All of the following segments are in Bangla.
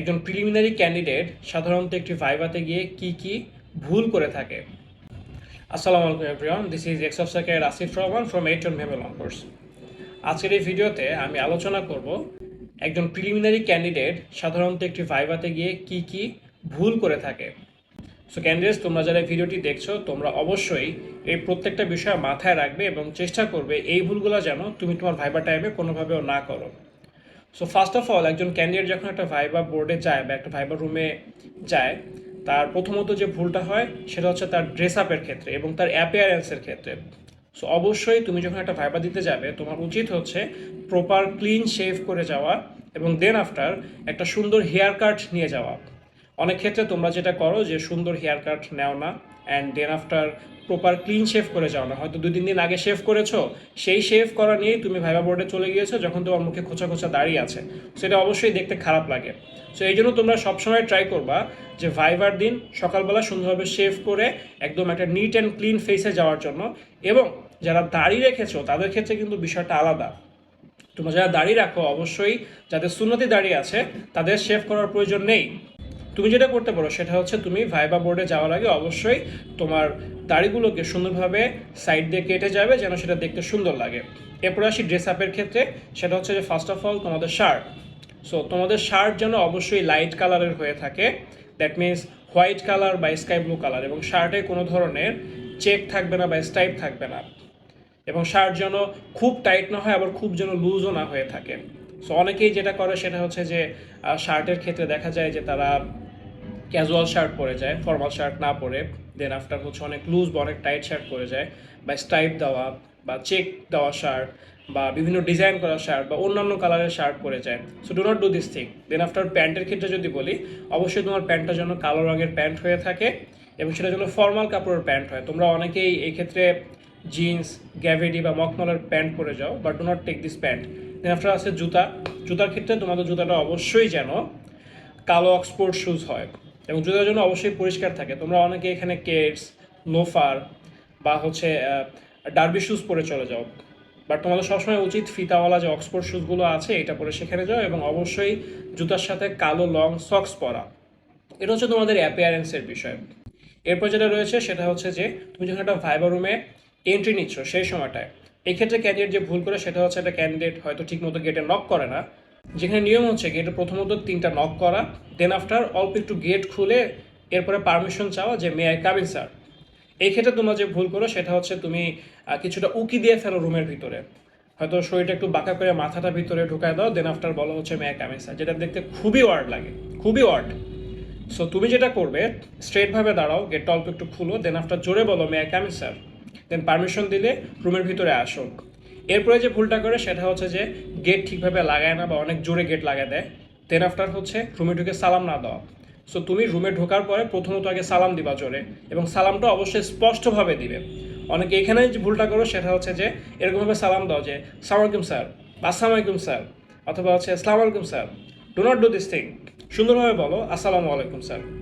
একজন প্রিলিমিনারি ক্যান্ডিডেট সাধারণত একটি ভাইভাতে গিয়ে কি কি ভুল করে থাকে। আসসালামু আলাইকুম everyone this is X অফসাকের Asif Rahman from eight on মেবল on course আজকের এই ভিডিওতে আমি আলোচনা করব একজন প্রিলিমিনারি ক্যান্ডিডেট সাধারণত একটি ভাইভাতে গিয়ে কি কি ভুল করে থাকে। সো ক্যান্ডিডেটস তোমরা যারা ভিডিওটি দেখছ, তোমরা অবশ্যই এই প্রত্যেকটা বিষয় মাথায় রাখবে এবং চেষ্টা করবে এই ভুলগুলো যেন তুমি তোমার ভাইবা টাইমে কোনোভাবেও না করো। সো ফার্স্ট অফ অল একজন ক্যান্ডিডেট যখন একটা ভাইবা বোর্ডে যায় বা একটা ভাইবা রুমে যায়, তার প্রথমত যে ভুলটা হয়, সেটা হচ্ছে তার ড্রেস আপের ক্ষেত্রে এবং তার অ্যাপিয়ারেন্সের ক্ষেত্রে। সো অবশ্যই তুমি যখন একটা ভাইবা দিতে যাবে, তোমার উচিত হচ্ছে প্রপার ক্লিন শেভ করে যাওয়া এবং দেন আফটার একটা সুন্দর হেয়ার কাট নিয়ে যাওয়া। অনেক ক্ষেত্রে তোমরা যেটা করো যে সুন্দর হেয়ার কাট নেও না and then after proper clean shave করে যাও না। হয়তো দুই, তিন দিন আগে শেভ করেছ, সেই শেভ করা নিয়েই তুমি ভাইবা বোর্ডে চলে গিয়েছো যখন তোমার মুখে খোঁচা খোঁচা দাঁড়িয়ে আছে। সেটা অবশ্যই দেখতে খারাপ লাগে। সো এই জন্য তোমরা সবসময় ট্রাই করবা যে ভাইবার দিন সকালবেলা সুন্দরভাবে শেভ করে একদম একটা নিট অ্যান্ড ক্লিন ফেসে যাওয়ার জন্য। এবং যারা দাড়ি রেখেছো, তাদের ক্ষেত্রে কিন্তু বিষয়টা আলাদা। তোমরা যারা দাড়ি রাখো, অবশ্যই যাদের সুন্নতি দাড়ি আছে, তাদের শেভ করার প্রয়োজন নেই। তুমি যেটা করতে পারো সেটা হচ্ছে তুমি ভাইবা বোর্ডে যাওয়ার আগে অবশ্যই তোমার দাড়িগুলোকে সুন্দরভাবে সাইড দিয়ে কেটে যাবে যেন সেটা দেখতে সুন্দর লাগে। এরপরে আসি ড্রেস আপের ক্ষেত্রে, সেটা হচ্ছে যে ফার্স্ট অফ অল তোমাদের শার্ট সো তোমাদের শার্ট যেন অবশ্যই লাইট কালারের হয়ে থাকে। দ্যাট মিনস হোয়াইট কালার বা স্কাই ব্লু কালার এবং শার্টে কোনো ধরনের চেক থাকবে না বা স্টাইপ থাকবে না। এবং শার্ট যেন খুব টাইট না হয়, আবার খুব যেন লুজও না হয়ে থাকে। সো অনেকেই যেটা করে সেটা হচ্ছে যে শার্টের ক্ষেত্রে দেখা যায় যে তারা ক্যাজুয়াল শার্ট পরে যায় ফর্মাল শার্ট না পরে। দেন আফটার হচ্ছে অনেক লুজ বা অনেক টাইট শার্ট পরে যায় বা স্টাইপ দেওয়া বা চেক দেওয়া শার্ট বা বিভিন্ন ডিজাইন করা শার্ট বা অন্যান্য কালারের শার্ট পরে যায়। So do not do this thing then after প্যান্টের ক্ষেত্রে যদি বলি, অবশ্যই তোমার প্যান্টটা যেন কালো রঙের প্যান্ট হয়ে থাকে এবং সেটা যেন ফর্মাল কাপড়ের প্যান্ট হয়। তোমরা অনেকেই এই ক্ষেত্রে জিন্স গ্যাভেডি বা মকমলের প্যান্ট পরে যাও but do not take this pant after আছে জুতা। জুতার ক্ষেত্রে তোমাদের জুতাটা অবশ্যই যেন কালো অক্সফোর্ড শুজ হয় এবং জুতার জন্য অবশ্যই পরিষ্কার থাকে। তোমরা অনেকে এখানে কেটস লোফার বা হচ্ছে ডার্বি শুজ পরে চলে যাও। বাট তোমাদের সবসময় উচিত ফিতাওয়ালা যে অক্সফোর্ড শুজগুলো আছে, এটা পরে সেখানে যাও এবং অবশ্যই জুতার সাথে কালো লং সক্স পরা। এটা হচ্ছে তোমাদের অ্যাপিয়ারেন্সের বিষয়। এরপর যেটা রয়েছে সেটা হচ্ছে যে, তুমি যখন একটা ভাইবার রুমে এন্ট্রি নিচ্ছ সেই সময়টায় এক্ষেত্রে ক্যান্ডিডেট যে ভুল করে সেটা হচ্ছে একটা ক্যান্ডিডেট হয়তো ঠিকমতো গেটে নক করে না। যেখানে নিয়ম হচ্ছে গেটে প্রথমত তিনটা নক করা দেন আফটার অল্প একটু গেট খুলে এরপরে পারমিশন চাওয়া যে মে আই কামিং স্যার এই ক্ষেত্রে তোমরা যে ভুল করো সেটা হচ্ছে তুমি কিছুটা উকি দিয়ে ফেলো রুমের ভিতরে। হয়তো শরীরটা একটু বাঁকা করে মাথাটা ভিতরে ঢুকায় দাও দেন আফটার বলো হচ্ছে মে আই কামিং স্যার যেটা দেখতে খুবই ওয়ার্ড লাগে, খুবই ওয়ার্ড সো তুমি যেটা করবে স্ট্রেটভাবে দাঁড়াও গেটটা অল্প একটু খুলো দেন আফটার জোরে বলো may I coming sir then permission দিলে রুমের ভিতরে আসো এরপরে যে ভুলটা করে সেটা হচ্ছে যে গেট ঠিকভাবে লাগায় না বা অনেক জোরে গেট লাগায় দেয়। দেন আফটার হচ্ছে রুমে ঢুকে সালাম না দেওয়া সো তুমি রুমে ঢোকার পরে প্রথমত আগে সালাম দিবা জোরে এবং সালামটা অবশ্যই স্পষ্টভাবে দিবে। অনেকে এখানে যে ভুলটা করো সেটা হচ্ছে যে এরকমভাবে সালাম দাও যে, সালাম আলাইকুম স্যার আসসালামু আলাইকুম স্যার অথবা হচ্ছে আসসালামু আলাইকুম sir do not do this thing সুন্দরভাবে বলো, আসসালামু আলাইকুম স্যার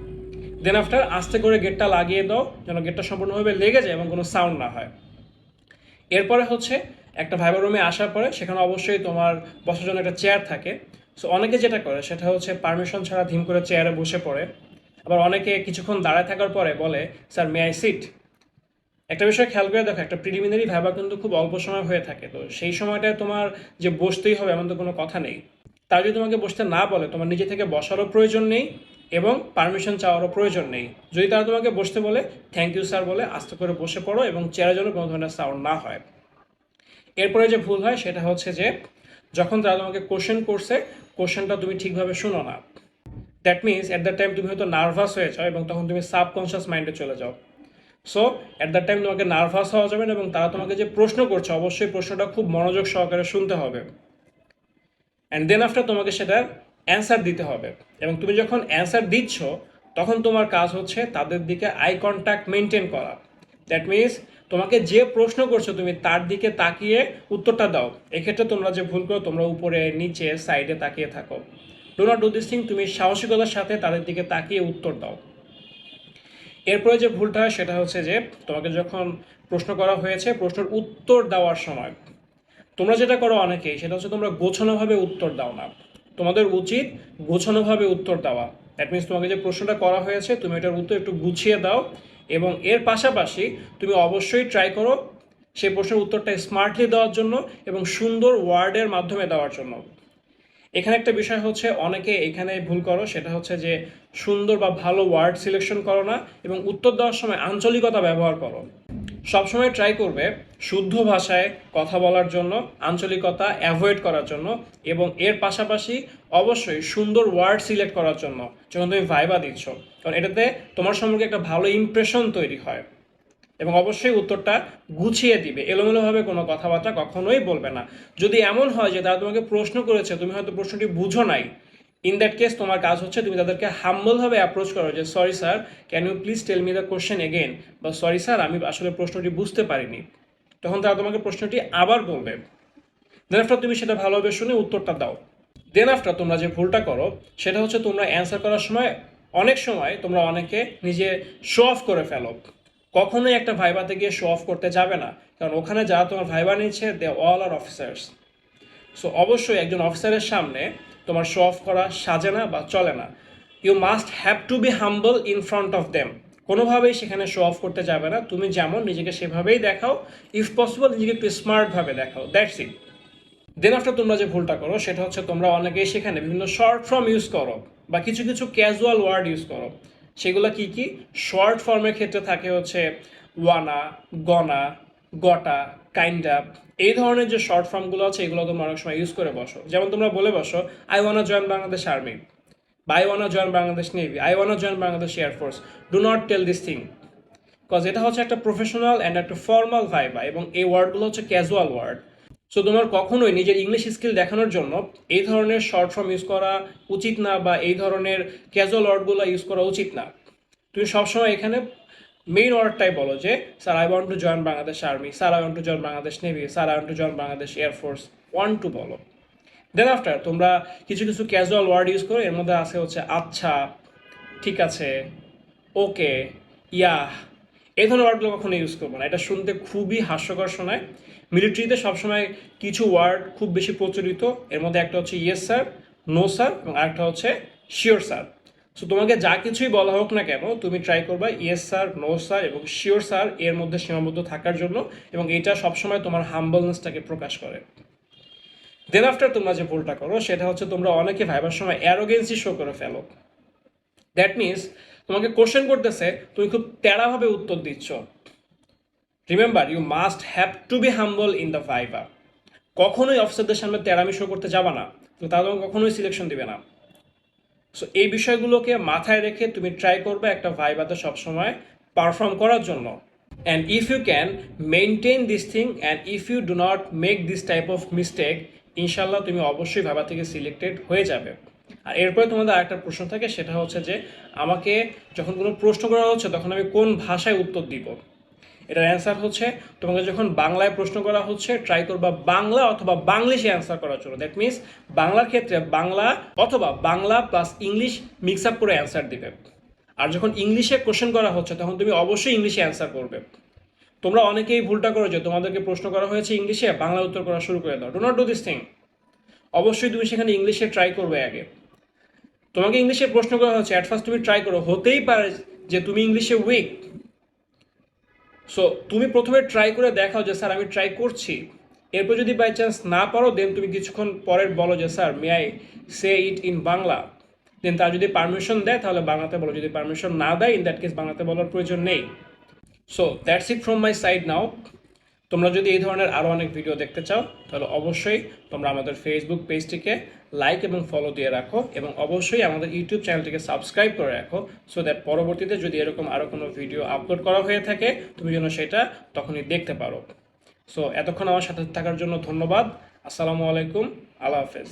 দেন আফটার আস্তে করে গেটটা লাগিয়ে দাও, যেন গেটটা সম্পূর্ণভাবে লেগে যায় এবং কোনো সাউন্ড না হয়। এরপরে হচ্ছে, একটা ভাইবার রুমে আসার পরে, সেখানে অবশ্যই তোমার বসার জন্য একটা চেয়ার থাকে। সো অনেকে যেটা করে, সেটা হচ্ছে পারমিশন ছাড়া ধিম করে চেয়ারে বসে পড়ে। আবার অনেকে কিছুক্ষণ দাঁড়ায় থাকার পরে বলে স্যার মে আই সিট একটা বিষয় খেয়াল করে দেখো, একটা প্রিলিমিনারি ভাইবা কিন্তু খুব অল্প সময় হয়ে থাকে। তো সেই সময়টায় তোমার যে বসতেই হবে, এমন তো কোনো কথা নেই। তার যদি তোমাকে বসতে না বলে, তোমার নিজে থেকে বসারও প্রয়োজন নেই। এবং পারমিশন চাওয়ারও প্রয়োজন নেই। যদি তারা তোমাকে বসতে বলে থ্যাংক ইউ স্যার বলে আস্তে করে বসে পড়ো এবং চেয়ারের জন্য কোনো ধরনের সাউন্ড না হয়। এরপরে যে ভুল হয়, সেটা হচ্ছে যে, যখন তারা তোমাকে কোশ্চেন করছে কোশ্চেনটা তুমি ঠিকভাবে শুনো না। That means at the time তুমি হয়তো নার্ভাস হয়ে যাও এবং তখন তুমি সাবকনশিয়াস মাইন্ডে চলে যাও। সো অ্যাট দ্য টাইম তোমাকে নার্ভাস হওয়া যাবে না এবং তারা তোমাকে যে প্রশ্ন করছে, অবশ্যই প্রশ্নটা খুব মনোযোগ সহকারে শুনতে হবে। অ্যান্ড দেন আফটার তোমাকে সেটার অ্যান্সার দিতে হবে। এবং তুমি যখন অ্যান্সার দিচ্ছ, তখন তোমার কাজ হচ্ছে তাদের দিকে আই কন্ট্যাক্ট মেনটেন করা। দ্যাট মিনস তোমাকে যে প্রশ্ন করছ, তুমি তার দিকে তাকিয়ে উত্তরটা দাও। এক্ষেত্রে তোমরা যে ভুল করো, তোমরা উপরে, নিচে সাইডে তাকিয়ে থাকো। Do not do this thing তুমি সাহসিকতার সাথে তাদের দিকে তাকিয়ে উত্তর দাও। এরপরে যে ভুলটা হয়, সেটা হচ্ছে যে তোমাকে যখন প্রশ্ন করা হয়েছে, প্রশ্নের উত্তর দেওয়ার সময়, তোমরা যেটা করো অনেকেই, সেটা হচ্ছে তোমরা গোছানোভাবে উত্তর দাও না। তোমাদের উচিত গোছানোভাবে উত্তর দেওয়া। দ্যাট মিনস তোমাকে যে প্রশ্নটা করা হয়েছে, তুমি এটার উত্তর একটু গুছিয়ে দাও এবং এর পাশাপাশি তুমি অবশ্যই ট্রাই করো সেই প্রশ্নের উত্তরটা স্মার্টলি দেওয়ার জন্য এবং সুন্দর ওয়ার্ডের মাধ্যমে দেওয়ার জন্য। এখানে একটা বিষয় হচ্ছে, অনেকে এখানে ভুল করো, সেটা হচ্ছে যে সুন্দর বা ভালো ওয়ার্ড সিলেকশন করো না এবং উত্তর দেওয়ার সময় আঞ্চলিকতা ব্যবহার করো। সবসময় ট্রাই করবে শুদ্ধ ভাষায় কথা বলার জন্য, আঞ্চলিকতা অ্যাভয়েড করার জন্য এবং এর পাশাপাশি অবশ্যই সুন্দর ওয়ার্ড সিলেক্ট করার জন্য। যখন তুমি ভাইবা দিচ্ছ, কারণ এটাতে তোমার সম্পর্কে একটা ভালো ইমপ্রেশন তৈরি হয় এবং অবশ্যই উত্তরটা গুছিয়ে দিবে। এলোমেলোভাবে কোনো কথাবার্তা কখনোই বলবে না। যদি এমন হয় যে তারা তোমাকে প্রশ্ন করেছে, তুমি হয়তো প্রশ্নটি বুঝো নাই ইন দ্যাট কেস তোমার কাজ হচ্ছে তুমি তাদেরকে হাম্বলভাবে অ্যাপ্রোচ করো যে sorry sir can you please tell me the question again বা সরি স্যার আমি আসলে প্রশ্নটি বুঝতে পারিনি। তখন তারা তোমাকে প্রশ্নটি আবার বলবে। দেন আফটার তুমি সেটা ভালোভাবে শুনে উত্তরটা দাও। দেন আফটার তোমরা যে ভুলটা করো, সেটা হচ্ছে তোমরা অ্যান্সার করার সময় অনেক সময় তোমরা অনেকে নিজে শো অফ করে ফেলো। কখনোই একটা ভাইবাতে গিয়ে শো অফ করতে যাবে না। কারণ ওখানে যারা তোমার ভাইবা নিচ্ছে they all are officers so অবশ্যই একজন অফিসারের সামনে তোমার শো অফ করা সাজে না বা চলে না। You must have to be humble in front of them কোনোভাবেই সেখানে শো অফ করতে যাবে না। তুমি যেমন নিজেকে সেভাবেই দেখাও ইফ পসিবল নিজেকে একটু স্মার্টভাবে দেখাও। দ্যাটস ইট দেন আফটার তোমরা যে ভুলটা করো, সেটা হচ্ছে তোমরা অনেকেই সেখানে বিভিন্ন শর্ট ফর্ম ইউজ করো বা কিছু কিছু ক্যাজুয়াল ওয়ার্ড ইউজ করো। সেগুলো কি কি? শর্ট ফর্মের ক্ষেত্রে থাকে হচ্ছে ওয়ানা, গনা, গটা কাইন্ড আপ এই ধরনের যে শর্ট ফর্মগুলো আছে, এগুলো তোমরা অনেক সময় ইউজ করে বসো। যেমন তোমরা বলে বসো I wanna join Bangladesh army বা I wanna join Bangladesh navy I wanna join Bangladesh air force do not tell this thing cause এটা হচ্ছে একটা প্রফেশনাল অ্যান্ড একটা ফর্মাল ভাইবা এবং এই ওয়ার্ডগুলো হচ্ছে ক্যাজুয়াল ওয়ার্ড সো তোমার কখনোই নিজের ইংলিশ স্কিল দেখানোর জন্য এই ধরনের শর্ট ফর্ম ইউজ করা উচিত না বা, এই ধরনের ক্যাজুয়াল ওয়ার্ডগুলো ইউজ করা উচিত না। তুমি সবসময় এখানে মেইন ওয়ার্ডটাই বলো যে sir I want to join Bangladesh army sir I want to join Bangladesh navy sir I want to join Bangladesh air force one two বলো। দেন আফটার তোমরা কিছু কিছু ক্যাজুয়াল ওয়ার্ড ইউজ করো, এর মধ্যে আছে হচ্ছে আচ্ছা ঠিক আছে, ওকে ইয়া এই ধরনের ওয়ার্ডগুলো কখনো ইউজ করব না। এটা শুনতে খুবই হাস্যকর শোনায়। মিলিটারিতে সবসময় কিছু ওয়ার্ড খুব বেশি প্রচলিত। এর মধ্যে একটা হচ্ছে ইয়েস স্যার নো স্যার এবং আরেকটা হচ্ছে শিওর স্যার সো তোমাকে যা কিছুই বলা হোক না কেন, তুমি ট্রাই করবা ইয়েস স্যার নো স্যার এবং শিওর স্যার এর মধ্যে সীমাবদ্ধ থাকার জন্য এবং এটা সবসময় তোমার হাম্বলনেসটাকে প্রকাশ করে। দেন আফটার তোমরা যে ভুলটা করো, সেটা হচ্ছে তোমরা অনেকে ভাইবার সময় অ্যারোগেন্সি শো করে ফেলো। দ্যাট মিনস তোমাকে কোশ্চেন করতেছে, তুমি খুব তেড়াভাবে উত্তর দিচ্ছ। Remember you must have to be humble in the viva কখনোই অফিসারদের সামনে তেরামি শো করতে যাবা না। তো তারা তোমাকে কখনোই সিলেকশন দিবে না। সো এই বিষয়গুলোকে মাথায় রেখে তুমি ট্রাই করবে একটা ভাইবাতে সবসময় পারফর্ম করার জন্য। And if you can maintain this thing and if you do not make this type of mistake ইনশাল্লাহ তুমি অবশ্যই ভাবা থেকে সিলেক্টেড হয়ে যাবে। আর এরপরে তোমাদের আরেকটা প্রশ্ন থাকে, সেটা হচ্ছে যে, আমাকে যখন কোনো প্রশ্ন করা হচ্ছে, তখন আমি কোন ভাষায় উত্তর দিব? এটার অ্যান্সার হচ্ছে, তোমাকে যখন বাংলায় প্রশ্ন করা হচ্ছে ট্রাই করবা বাংলা অথবা বাংলিশে অ্যান্সার করার জন্য। দ্যাট মিনস বাংলার ক্ষেত্রে বাংলা অথবা Bangla plus English mix up করে অ্যান্সার দিবে। আর যখন ইংলিশে কোশ্চেন করা হচ্ছে, তখন তুমি অবশ্যই ইংলিশে অ্যান্সার করবে। তোমরা অনেকেই ভুলটা করো যে তোমাদেরকে প্রশ্ন করা হয়েছে ইংলিশে বাংলা উত্তর করা শুরু করে দাও। Do not do this thing অবশ্যই তুমি সেখানে ইংলিশে ট্রাই করবে আগে। তোমাকে ইংলিশে প্রশ্ন করা হচ্ছে অ্যাট ফার্স্ট তুমি ট্রাই করো, হতেই পারে যে তুমি ইংলিশে উইক সো তুমি প্রথমে ট্রাই করে দেখাও যে, স্যার, আমি ট্রাই করছি। এরপর যদি বাই চান্স না পারো দেন তুমি কিছুক্ষণ পরের বলো যে, sir may I say it in Bangla? Then তার যদি পারমিশন দেয়, তাহলে বাংলাতে বলো। যদি পারমিশন না দেয় ইন দ্যাট কেস বাংলাতে বলার প্রয়োজন নেই। So that's it from my side now তোমরা যদি এই ধরনের আরও অনেক ভিডিও দেখতে চাও, তাহলে অবশ্যই তোমরা আমাদের ফেসবুক পেজটিকে লাইক এবং ফলো দিয়ে রাখো এবং অবশ্যই আমাদের ইউটিউব চ্যানেলটিকে সাবস্ক্রাইব করে রাখো সো দ্যাট পরবর্তীতে যদি এরকম আরও কোনো ভিডিও আপলোড করা হয়ে থাকে, তুমি যেন সেটা তখনই দেখতে পারো। সো এতক্ষণ আমার সাথে থাকার জন্য ধন্যবাদ। আসসালামু আলাইকুম। আল্লাহ হাফেজ।